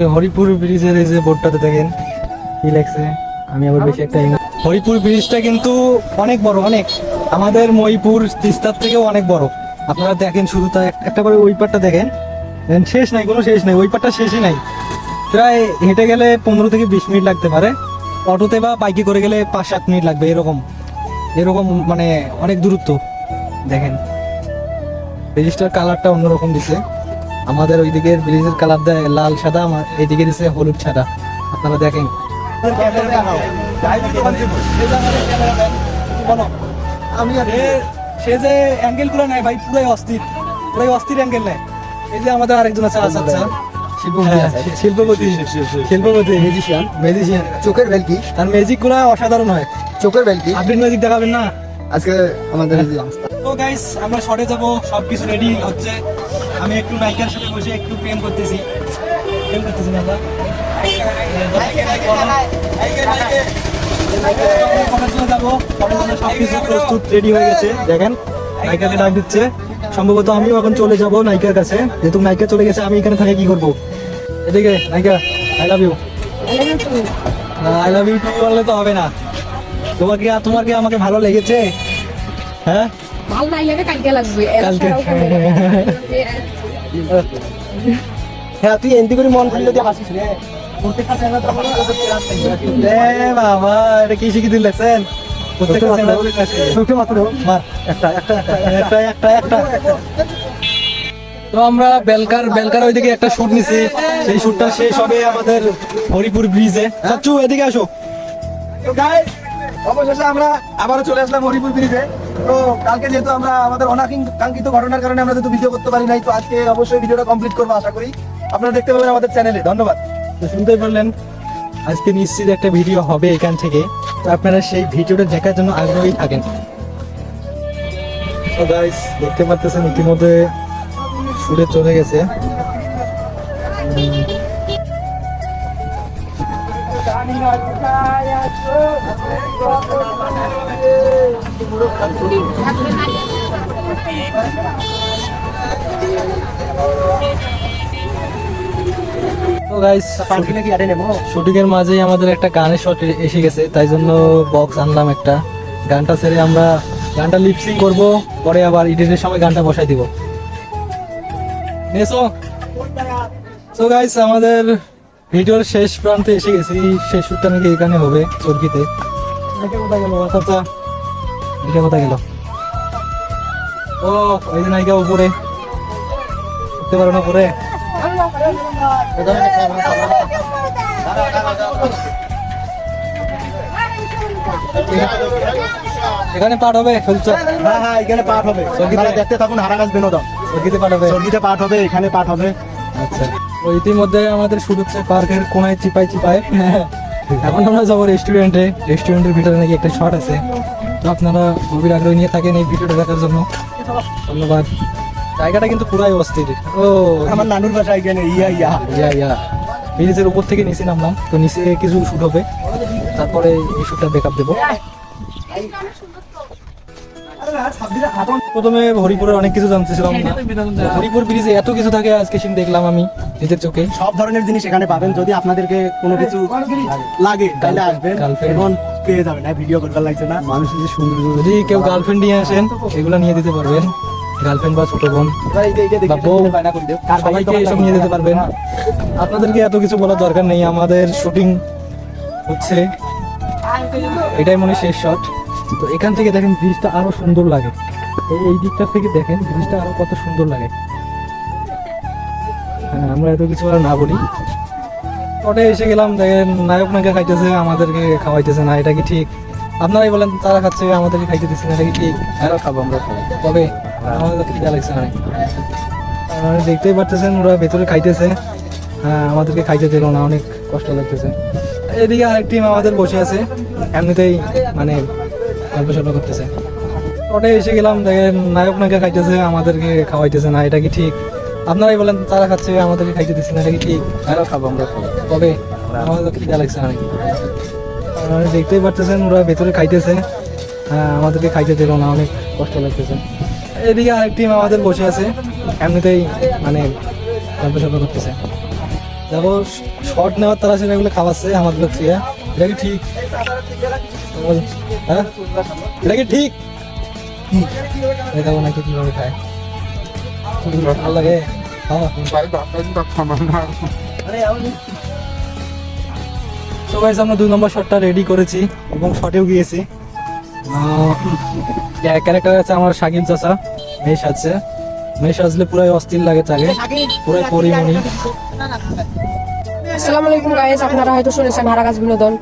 হরিপুর ব্রিজের এই যে বোর্ডটাতে দেখেন, কি লাগছে আমি আবার বেশি একটা হরিপুর ব্রিজটা কিন্তু অনেক বড়, অনেক। আমাদের মহিপুর তিস্তার থেকেও অনেক বড়। আপনারা দেখেন শুধু তা একটা করে ওই পারটা দেখেন। শেষ নাই, কোনো শেষ নাই, ওই পারটা শেষই নাই। প্রায় হেঁটে গেলে পনেরো থেকে বিশ মিনিট লাগতে পারে। অটোতে বা বাইকে করে গেলে পাঁচ, সাত মিনিট লাগবে, এরকম। এরকম মানে অনেক দূরত্ব। দেখেন। ব্রিজটার কালারটা অন্যরকম দিছে। আমাদের ওইদিকে ব্রিজের কালার দেয় লাল সাদা আমার এইদিকে দিছে হলুদ সাদা। আপনারা দেখেন। আমি সে যে অ্যাঙ্গেলগুলো নেয় ভাই পুরাই অস্থির। পুরাই অস্থির অ্যাঙ্গেল নেয় এই যে আমাদের আরেকজন আছে আসাদ স্যার শিল্পপতি শিল্পপতি। ম্যাজিশিয়ান ম্যাজিশিয়ান চোখের ভেলকি তার ম্যাজিকগুলা অসাধারণ হয়। চোখের ভেলকি আপনি ম্যাজিক দেখাবেন না? আজকে আমাদের তো গাইস আমরা শর্টে যাব সবকিছু রেডি হচ্ছে। আমি একটু নায়িকার সাথে বসে একটু প্রেম করতেছি। প্রেম করতেছি প্রস্তুত রেডি হয়ে গেছে দেখেন, নায়িকাকে ডাক দিচ্ছে। সম্ভবত আমিও এখন চলে যাব নায়িকার কাছে। যেহেতু নায়িকা চলে গেছে, আমি এখানে থাকে কি করব? এদিকে, নায়িকা I love you I love you too বললে তো হবে না। তোমাকে তোমার কি আমাকে ভালো লেগেছে? হ্যাঁ? ভালো নাই লাগে কালকে লাগবে। হ্যাঁ তুই করে মন দিয়ে হাসিস রে। বাবা এটা কি শিখে দিন দেখছেন? তো আমরা বেলকার বেলকার ওইদিকে একটা শুট নিছি। সেই শুটটা শেষ হবে আমাদের হরিপুর ব্রিজে চাচু এদিকে আসো। অবশেষে আমরা আবারও চলে আসলাম হরিপুর ব্রিজে তো কালকে যেহেতু আমরা আমাদের অনাকাঙ্ক্ষিত ঘটনার কারণে আমরা যেহেতু ভিডিও করতে পারি নাই, তো আজকে অবশ্যই ভিডিওটা কমপ্লিট করব আশা করি। আপনারা দেখতে পাবেন আমাদের চ্যানেলে ধন্যবাদ। তো শুনতেই পারলেন, আজকে নিশ্চিত একটা ভিডিও হবে এখান থেকে। তো আপনারা সেই ভিডিওটা দেখার জন্য আগ্রহী থাকেন। তো দেখতে পাচ্ছেন ইতিমধ্যে শুটে চলে গেছে। শুটিং মাঝেই আমাদের একটা গানের শট এসে গেছে, তাই জন্য বক্স আনলাম একটা। গানটা ছেড়ে আমরা গানটা লিপসিং করব, পরে আবার এডিটের সময় গানটা বসাই দিব। নেসো সো গাইস আমাদের ভিডিওর শেষ প্রান্তে এসে গেছি। শেষ শুটটা নাকি এখানে হবে চরকিতে। এটা কোথায় গেল? আচ্ছা এটা কোথায় গেল? ও যে নায়িকা উপরে। উঠতে পারো না উপরে? এখানে পাঠ হবে খেলছো হ্যাঁ হ্যাঁ এখানে পাঠ হবে। দেখতে থাকুন হারাগাছ বিনোদন। চরকিতে পাঠ হবে। সঙ্গীতে পাঠ হবে এখানে পাঠ হবে। আচ্ছা। তো ইতিমধ্যে আমাদের শুরু হচ্ছে পার্কের কোনায় চিপাই চিপাই এখন আমরা যাব রেস্টুরেন্টে রেস্টুরেন্টের ভিতরে নাকি একটা শট আছে। তো আপনারা গভীর আগ্রহ নিয়ে থাকেন এই ভিডিওটা দেখার জন্য। ধন্যবাদ। জায়গাটা কিন্তু পুরাই অস্থির। ও আমার নানুর বাসা এখানে ইয়া ইয়া। ইয়া ইয়া। ব্রিজের উপর থেকে নিচে নামলাম। তো নিচে কিছু শুট হবে। তারপরে এই শুটটা ব্যাকআপ দেবো। প্রথমে হরিপুরের অনেক কিছু জানতেছিলাম হরিপুর ব্রিজে এত কিছু থাকে আজকে সিন দেখলাম আমি নিজের চোখে। সব ধরনের জিনিস এখানে পাবেন যদি আপনাদেরকে কোনো কিছু লাগে তাহলে আসবেন. এখন পেয়ে যাবেন। ভিডিও করবার লাগছে না। মানুষের যে সুন্দর যদি কেউ গার্লফ্রেন্ড নিয়ে আসেন এগুলো নিয়ে দিতে পারবেন। গার্লফ্রেন্ড বা ছোট বোন বা বউ, সবাইকে এসব নিয়ে যেতে পারবেন। আপনাদেরকে এত কিছু বলার দরকার নেই আমাদের শুটিং হচ্ছে। এটাই মনে হয় শেষ শট তো এখান থেকে দেখেন ব্রিজটা আরও সুন্দর লাগে। এই দিকটা থেকে দেখেন ব্রিজটা আরও কত সুন্দর লাগে। হ্যাঁ আমরা এত কিছু আর না বলি। পরে এসে গেলাম দেখেন নায়ক নায়িকা খাইতেছে আমাদেরকে খাওয়াইতেছে না এটা কি ঠিক? আপনারাই বলেন তারা খাচ্ছে আমাদেরকে খাইতে দিচ্ছে না এটা কি ঠিক? হ্যাঁ খাব আমরা খাব। কবে? আমাদের খিদা লাগছে দেখতেই পারতেছেন ওরা ভেতরে খাইতেছে। হ্যাঁ আমাদেরকে খাইতে দিল না অনেক কষ্ট লাগতেছে। এদিকে আরেক টিম আমাদের বসে আছে এমনিতেই মানে গল্প সল্প করতেছে। ওটাই এসে গেলাম দেখেন নায়ক নায়িকা খাইতেছে আমাদেরকে খাওয়াইতেছে না এটা কি ঠিক? আপনারাই বলেন তারা খাচ্ছে আমাদেরকে খাইতে দিচ্ছে না এটা কি ঠিক? হ্যাঁ খাব আমরা কবে? আমাদের খিদা লাগছে আর দেখতেই পারতেছেন ওরা ভেতরে খাইতেছে। হ্যাঁ আমাদেরকে খাইতে দিল না অনেক কষ্ট লাগতেছে। এদিকে আরেক টিম আমাদের বসে আছে এমনিতেই মানে গল্প সল্প করতেছে দেখো শর্ট নেওয়ার তারা সেটাগুলো খাওয়াচ্ছে আমাদের লোক থেকে। এটা কি ঠিক? হ্যাঁ? এটা কি ঠিক? এই নাকি কীভাবে খায়? ভালো লাগে? তো গাইস আমরা দুই নম্বর শটটা রেডি করেছি এবং শটেও গিয়েছি। ক্যারেক্টার আছে আমার শাকিল চাচা মেশ আছে। মেশ আসলে পুরাই অস্থির লাগে তাকে। পুরাই পরিমণি। আসসালামু আলাইকুম গাইস আপনারা হয়তো শুনেছেন হারাগাছ বিনোদন।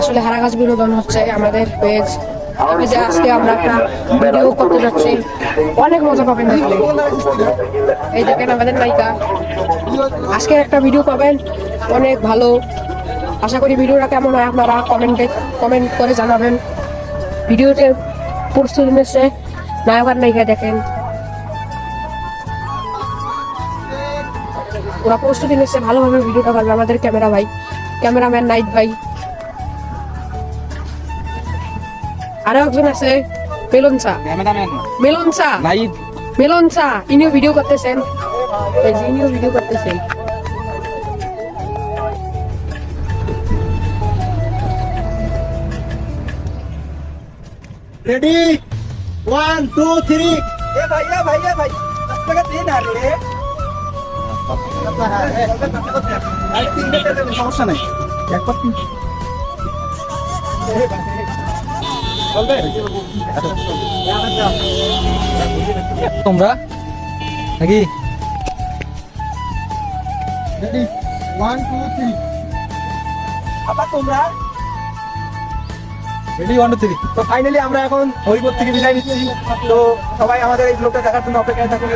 আসলে হারাগাছ বিনোদন হচ্ছে আমাদের পেজ পেজে আজকে আমরা একটা ভিডিও করতে যাচ্ছি। অনেক মজা পাবেন এই দেখেন আমাদের নায়িকা। আজকে একটা ভিডিও পাবেন। অনেক ভালো। আশা করি ভিডিওটা কেমন হয় আপনারা কমেন্টে কমেন্ট করে জানাবেন। ভিডিওতে প্রস্তুতি নিচ্ছে নায়ক আর নায়িকা, দেখেন। ওরা প্রস্তুতি নিচ্ছে, ভালোভাবে ভিডিওটা করবে আমাদের ক্যামেরা ভাই। ক্যামেরাম্যান নাইট ভাই। আরও একজন আছে মেলন চা মেলন চা মেলন চা ইনিও ভিডিও করতেছেন ইনিও ভিডিও করতেছেন। রেডি ওয়ান টু থ্রি এ ভাইয়া ভাইয়া ভাই। টাকা রে। সমস্যা নাই। একবার তোমরা? নাকি? ওয়ান টু থ্রি আবার তোমরা? রেডি ওয়ান থ্রি তো ফাইনালি আমরা এখন হরিপুর থেকে বিদায় নিচ্ছি। তো সবাই আমাদের এই ব্লগটা দেখার জন্য অপেক্ষায় থাকুন।